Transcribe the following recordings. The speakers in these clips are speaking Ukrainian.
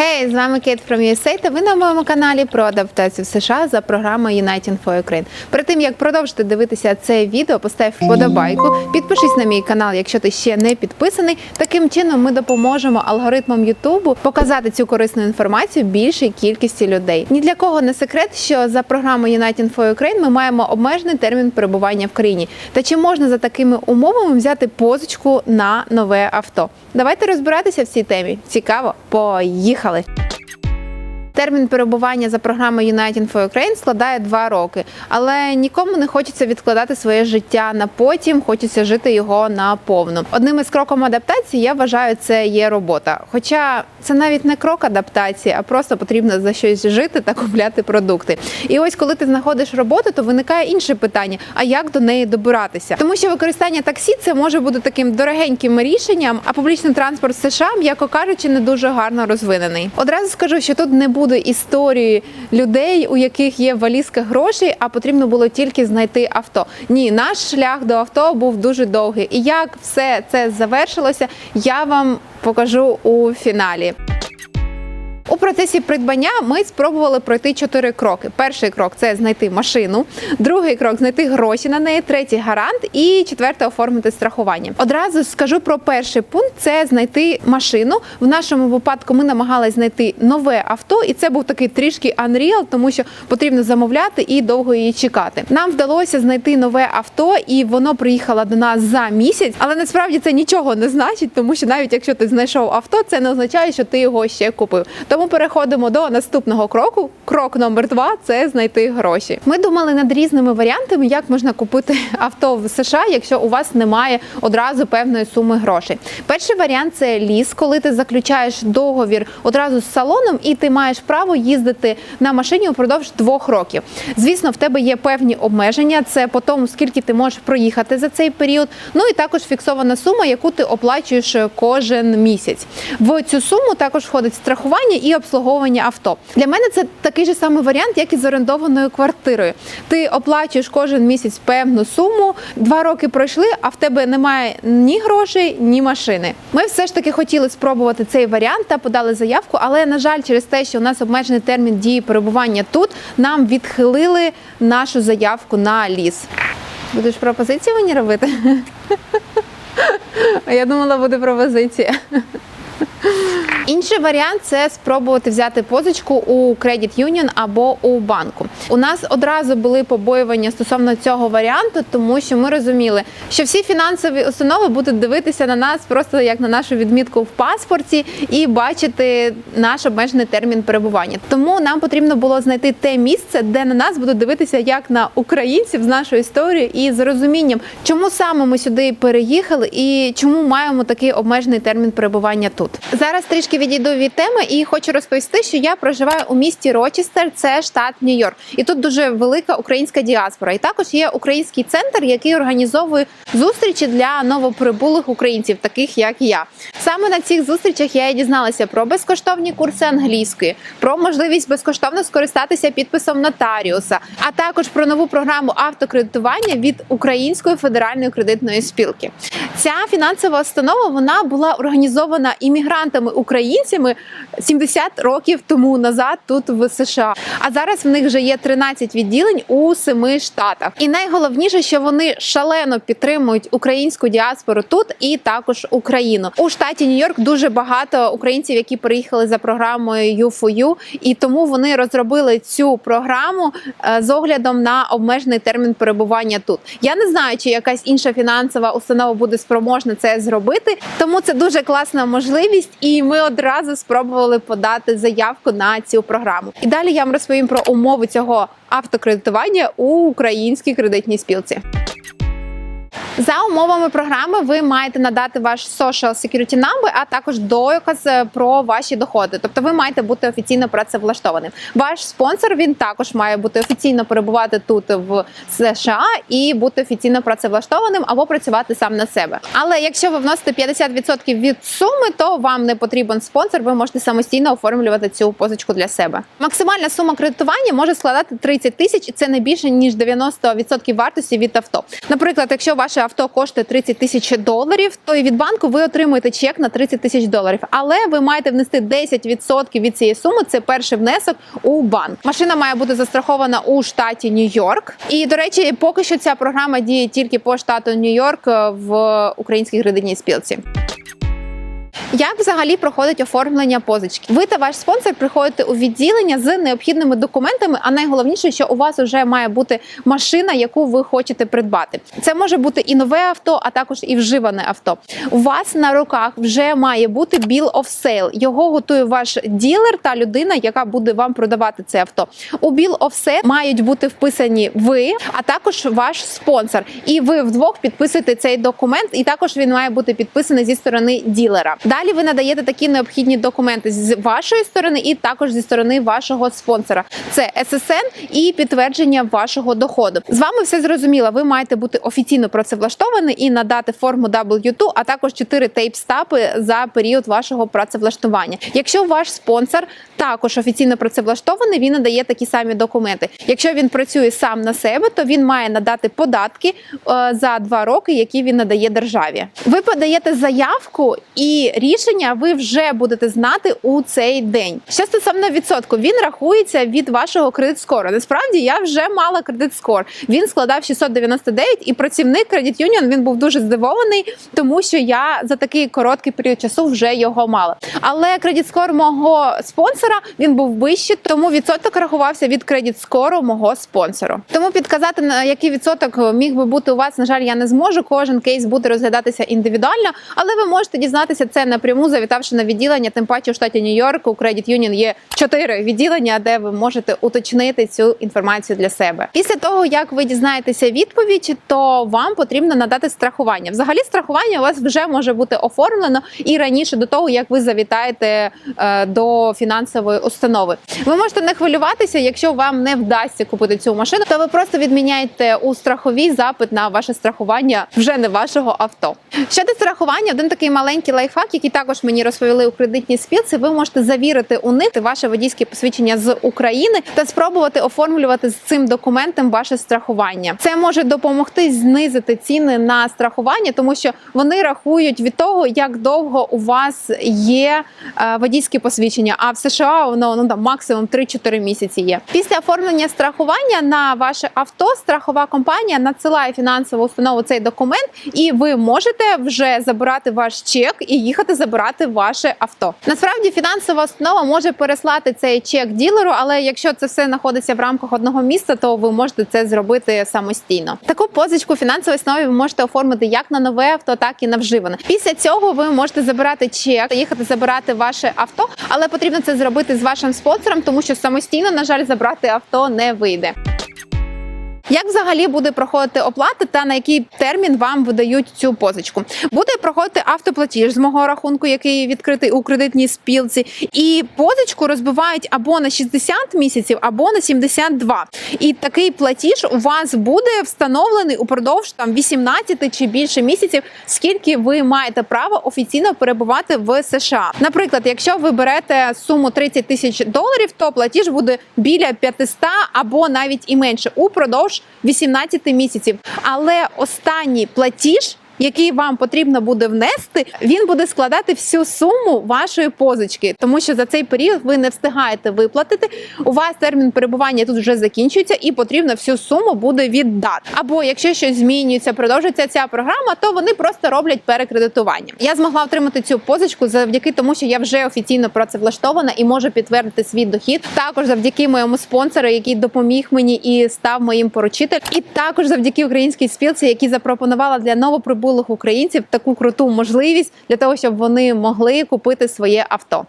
Хей, з вами Кейт from USA та ви на моєму каналі про адаптацію в США за програмою Uniting for Ukraine. Перед тим як продовжити дивитися це відео, постав вподобайку, підпишись на мій канал, якщо ти ще не підписаний. Таким чином ми допоможемо алгоритмам Ютубу показати цю корисну інформацію більшій кількості людей. Ні для кого не секрет, що за програмою Uniting for Ukraine ми маємо обмежений термін перебування в країні. Та чи можна за такими умовами взяти позичку на нове авто? Давайте розбиратися в цій темі. Цікаво, поїхали! Термін перебування за програмою Uniting for Ukraine складає два роки, але нікому не хочеться відкладати своє життя на потім, хочеться жити його наповну. Одним із кроком адаптації я вважаю, це є робота. Хоча це навіть не крок адаптації, а просто потрібно за щось жити та купляти продукти. І ось коли ти знаходиш роботу, то виникає інше питання: а як до неї добиратися? Тому що використання таксі це може бути таким дорогеньким рішенням, а публічний транспорт США, м'яко кажучи, не дуже гарно розвинений. Одразу скажу, що тут не буде історії людей, у яких є валізка грошей, а потрібно було тільки знайти авто. Ні, наш шлях до авто був дуже довгий. І як все це завершилося, я вам покажу у фіналі. У процесі придбання ми спробували пройти чотири кроки. Перший крок це знайти машину, другий крок знайти гроші на неї, третій гарант і четвертий оформити страхування. Одразу скажу про перший пункт: це знайти машину. В нашому випадку ми намагалися знайти нове авто, і це був такий трішки unreal, тому що потрібно замовляти і довго її чекати. Нам вдалося знайти нове авто, і воно приїхало до нас за місяць. Але насправді це нічого не значить, тому що навіть якщо ти знайшов авто, це не означає, що ти його ще купив. Тому переходимо до наступного кроку. Крок номер два це знайти гроші. Ми думали над різними варіантами, як можна купити авто в США, якщо у вас немає одразу певної суми грошей. Перший варіант це ліс, коли ти заключаєш договір одразу з салоном, і ти маєш право їздити на машині упродовж двох років. Звісно, в тебе є певні обмеження. Це по тому, скільки ти можеш проїхати за цей період. Ну і також фіксована сума, яку ти оплачуєш кожен місяць. В цю суму також входить страхування обслуговування авто. Для мене це такий же самий варіант, як і з орендованою квартирою. Ти оплачуєш кожен місяць певну суму. Два роки пройшли, а в тебе немає ні грошей, ні машини. Ми все ж таки хотіли спробувати цей варіант та подали заявку, але на жаль, через те, що у нас обмежений термін дії перебування тут, нам відхилили нашу заявку на ліс. Будеш пропозицію мені робити? Я думала, буде пропозиція. Інший варіант це спробувати взяти позичку у Credit Union або у банку. У нас одразу були побоювання стосовно цього варіанту, тому що ми розуміли, що всі фінансові установи будуть дивитися на нас просто як на нашу відмітку в паспорті і бачити наш обмежений термін перебування. Тому нам потрібно було знайти те місце, де на нас будуть дивитися як на українців з нашою історією і з розумінням, чому саме ми сюди переїхали і чому маємо такий обмежений термін перебування тут. Зараз трішки відійду від теми і хочу розповісти, що я проживаю у місті Рочестер, це штат Нью-Йорк, і тут дуже велика українська діаспора. І також є український центр, який організовує зустрічі для новоприбулих українців, таких як я. Саме на цих зустрічах я і дізналася про безкоштовні курси англійської, про можливість безкоштовно скористатися підписом нотаріуса, а також про нову програму автокредитування від Української федеральної кредитної спілки. Ця фінансова установа вона була організована іммігрантами українцями 70 років тому назад тут в США. А зараз в них вже є 13 відділень у семи штатах. І найголовніше, що вони шалено підтримують українську діаспору тут і також Україну у штаті Нью-Йорк. Дуже багато українців, які приїхали за програмою U4U, і тому вони розробили цю програму е, з оглядом на обмежений термін перебування тут. Я не знаю, чи якась інша фінансова установа буде спроможна це зробити, тому це дуже класна можливість, і ми одразу спробували подати заявку на цю програму. І далі я вам розповім про умови цього автокредитування у українській кредитній спілці. За умовами програми ви маєте надати ваш social security number, а також доказ е, про ваші доходи. Тобто ви маєте бути офіційно працевлаштованим. Ваш спонсор він також має бути офіційно перебувати тут в США і бути офіційно працевлаштованим або працювати сам на себе. Але якщо ви вносите 50% від суми, то вам не потрібен спонсор. Ви можете самостійно оформлювати цю позичку для себе. Максимальна сума кредитування може складати 30 тисяч, і це не більше ніж 90% вартості від авто. Наприклад, якщо ваше авто коштує 30 тисяч доларів, то і від банку ви отримуєте чек на 30 тисяч доларів. Але ви маєте внести 10% від цієї суми. Це перший внесок у банк. Машина має бути застрахована у штаті Нью-Йорк. І до речі, поки що ця програма діє тільки по штату Нью-Йорк е, в українській гридиній спілці. Як взагалі проходить оформлення позички? Ви та ваш спонсор приходите у відділення з необхідними документами. А найголовніше, що у вас вже має бути машина, яку ви хочете придбати. Це може бути і нове авто, а також і вживане авто. У вас на руках вже має бути bill of sale. Його готує ваш ділер та людина, яка буде вам продавати це авто. У bill of sale мають бути вписані ви, а також ваш спонсор. І ви вдвох підписуєте цей документ, і також він має бути підписаний зі сторони ділера. Далі ви надаєте такі необхідні документи з вашої сторони, і також зі сторони вашого спонсора. Це ССН і підтвердження вашого доходу. З вами все зрозуміло. Ви маєте бути офіційно працевлаштовані і надати форму W2, а також 4 тейп-стапи за період вашого працевлаштування. Якщо ваш спонсор також офіційно працевлаштований, він надає такі самі документи. Якщо він працює сам на себе, то він має надати податки е, за два роки, які він надає державі. Ви подаєте заявку і рішення ви вже будете знати у цей день. Що стосовно відсотку, він рахується від вашого кредит скору. Насправді я вже мала кредит скор. Він складав 699, і працівник Credit Union він був дуже здивований, тому що я за такий короткий період часу вже його мала. Але кредит скор мого спонсора він був вищий, тому відсоток рахувався від кредит скору мого спонсору. Тому підказати на який відсоток міг би бути у вас, на жаль, я не зможу. Кожен кейс буде розглядатися індивідуально, але ви можете дізнатися це напряму, завітавши на відділення. Тим паче у штаті Нью-Йорк у Credit Union є чотири відділення, де ви можете уточнити цю інформацію для себе. Після того як ви дізнаєтеся відповідь, то вам потрібно надати страхування. Взагалі, страхування у вас вже може бути оформлено і раніше до того, як ви завітаєте е, до фінансової установи. Ви можете не хвилюватися, якщо вам не вдасться купити цю машину, то ви просто відміняєте у страховій запит на ваше страхування вже не вашого авто. Щодо страхування, один такий маленький лайфхак, який також мені розповіли у кредитній спілці. Ви можете завірити у них ваше водійське посвідчення з України та спробувати оформлювати з цим документом ваше страхування. Це може допомогти знизити ціни на страхування, тому що вони рахують від того, як довго у вас є е, водійське посвідчення. А в США воно ну там максимум 3-4 місяці є. Після оформлення страхування на ваше авто страхова компанія надсилає фінансову установу цей документ, і ви можете вже забирати ваш чек і їхати забирати ваше авто. Насправді фінансова установа може переслати цей чек ділеру, але якщо це все знаходиться в рамках одного міста, то ви можете це зробити самостійно. Таку позичку фінансової основі ви можете оформити як на нове авто, так і на вживане. Після цього ви можете забирати чек, їхати забирати ваше авто, але потрібно це зробити з вашим спонсором, тому що самостійно, на жаль, забрати авто не вийде. Як взагалі буде проходити оплата та на який термін вам видають цю позичку? Буде проходити автоплатіж з мого рахунку, який відкритий у кредитній спілці, і позичку розбивають або на 60 місяців, або на 72. І такий платіж у вас буде встановлений упродовж там 18 чи більше місяців, скільки ви маєте право офіційно перебувати в США. Наприклад, якщо ви берете суму 30 тисяч доларів, то платіж буде біля 500 або навіть і менше упродовж 18 місяців. Але останній платіж. Який вам потрібно буде внести, він буде складати всю суму вашої позички, тому що за цей період ви не встигаєте виплатити. У вас термін перебування тут вже закінчується, і потрібно всю суму буде віддати. Або якщо щось змінюється, продовжиться ця програма, то вони просто роблять перекредитування. Я змогла отримати цю позичку завдяки тому, що я вже офіційно працевлаштована і можу підтвердити свій дохід. Також завдяки моєму спонсору, який допоміг мені і став моїм поручителем, і також завдяки українській спілці, які запропонувала для новоприбулих українців таку круту можливість для того, щоб вони могли купити своє авто.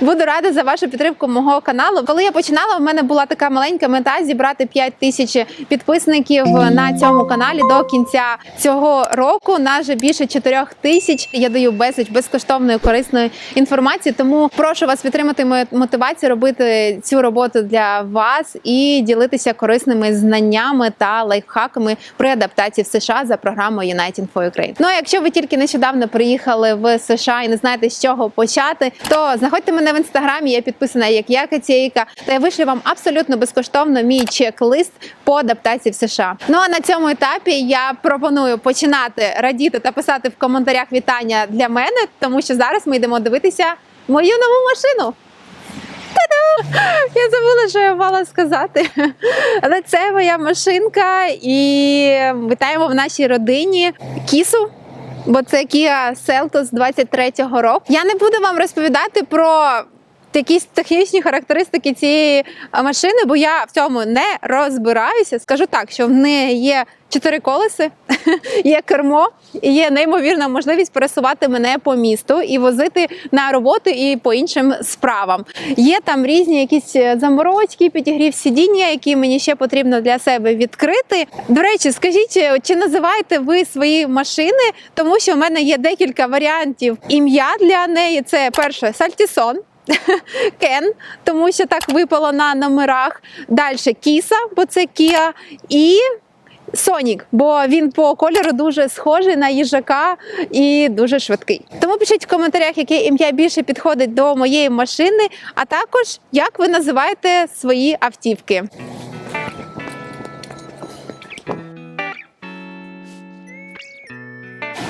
Буду рада за вашу підтримку мого каналу. Коли я починала, в мене була така маленька мета зібрати 5 тисяч підписників на цьому каналі до кінця цього року. На вже більше 4 тисяч. Я даю безліч безкоштовної корисної інформації. Тому прошу вас підтримати мою мотивацію робити цю роботу для вас і ділитися корисними знаннями та лайфхаками при адаптації в США за програмою United for Ukraine. Ну а якщо ви тільки нещодавно приїхали в США і не знаєте з чого почати, то знаходьте мене мене в інстаграмі, я підписана як я Катєйка, та я вишлю вам абсолютно безкоштовно мій чек-лист по адаптації в США. Ну а на цьому етапі я пропоную починати радіти та писати в коментарях вітання для мене, тому що зараз ми йдемо дивитися мою нову машину. Я забула, що я мала сказати. Але це моя машинка, і вітаємо в нашій родині кісу. Бо це Kia Seltos 23-го року. Я не буду вам розповідати про якісь технічні характеристики цієї машини, бо я в цьому не розбираюся. Скажу так, що в неї є чотири колеси, є кермо, і є неймовірна можливість пересувати мене по місту і возити на роботу і по іншим справам. Є там різні якісь е, заморочки, підігрів сидіння, які мені ще потрібно для себе відкрити. До речі, скажіть, е, чи називаєте ви свої машини? Тому що в мене є декілька варіантів ім'я для неї. Це перше Сальтісон. Кен, тому що так випало на номерах. Далі Кіса, бо це Кіа, і Сонік, бо він по кольору дуже схожий на їжака і дуже швидкий. Тому пишіть в коментарях, яке ім'я більше підходить до моєї машини, а також як ви називаєте свої автівки.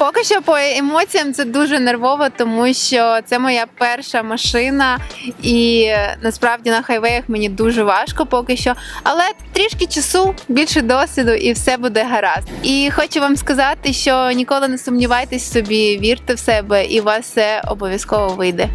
Поки що по емоціям це дуже нервово, тому що це моя перша машина, і насправді на хайвеях мені дуже важко поки що. Але трішки часу, більше досвіду, і все буде гаразд. І хочу вам сказати, що ніколи не сумнівайтесь собі, вірте в себе, і у вас все обов'язково вийде.